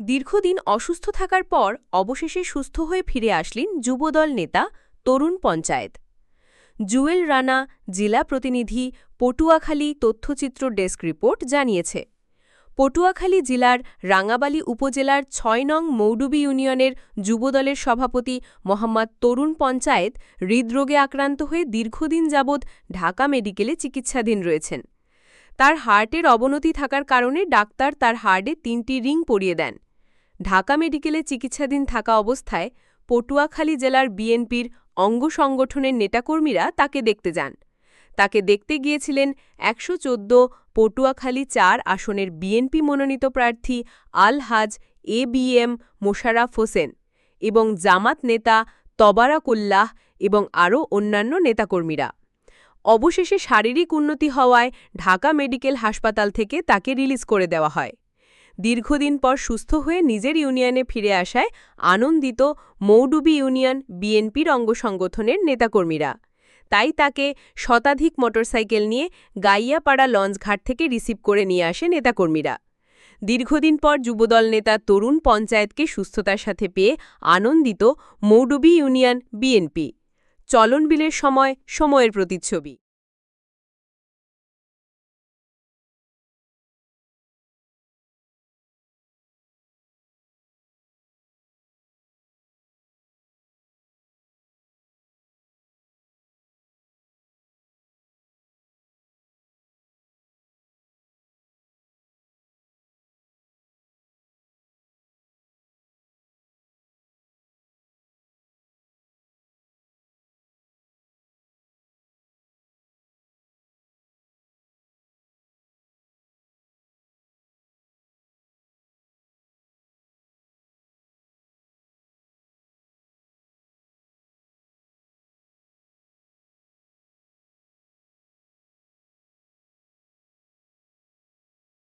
দীর্ঘদিন অসুস্থ থাকার পর অবশেষে সুস্থ হয়ে ফিরে আসলেন যুবদল নেতা তরুণ পঞ্চায়েত। জুয়েল রানা, জেলা প্রতিনিধি, পটুয়াখালী তথ্যচিত্র ডেস্ক রিপোর্ট জানিয়েছে। পটুয়াখালী জেলার রাঙাবালী উপজেলার ছয় নং মৌডুবি ইউনিয়নের যুবদলের সভাপতি মোহাম্মদ তরুণ পঞ্চায়েত হৃদরোগে আক্রান্ত হয়ে দীর্ঘদিন যাবৎ ঢাকা মেডিকেলে চিকিৎসাধীন রয়েছেন। তার হার্টের অবনতি থাকার কারণে ডাক্তার তার হার্টে তিনটি রিং পরিয়ে দেন। ঢাকা মেডিকেলে চিকিৎসাধীন থাকা অবস্থায় পটুয়াখালী জেলার বিএনপির অঙ্গ সংগঠনের নেতাকর্মীরা তাকে দেখতে যান। তাকে দেখতে গিয়েছিলেন একশো চোদ্দ পটুয়াখালী চার আসনের বিএনপি মনোনীত প্রার্থী Alhaj A B M Mosharraf Hossain এবং জামাত নেতা তবারাকুল্লাহ এবং আরও অন্যান্য নেতাকর্মীরা। অবশেষে শারীরিক উন্নতি হওয়ায় ঢাকা মেডিকেল হাসপাতাল থেকে তাকে রিলিজ করে দেওয়া হয়। দীর্ঘদিন পর সুস্থ হয়ে নিজের ইউনিয়নে ফিরে আসায় আনন্দিত মৌডুবি ইউনিয়ন বিএনপির অঙ্গ সংগঠনের নেতাকর্মীরা। তাই তাকে শতাধিক মোটরসাইকেল নিয়ে গাইয়াপাড়া লঞ্চঘাট থেকে রিসিভ করে নিয়ে আসে নেতাকর্মীরা। দীর্ঘদিন পর যুবদল নেতা তরুণ পঞ্চায়েতকে সুস্থতার সাথে পেয়ে আনন্দিত মৌডুবি ইউনিয়ন বিএনপি। চলন বিলের সময়, সময়ের প্রতিচ্ছবি।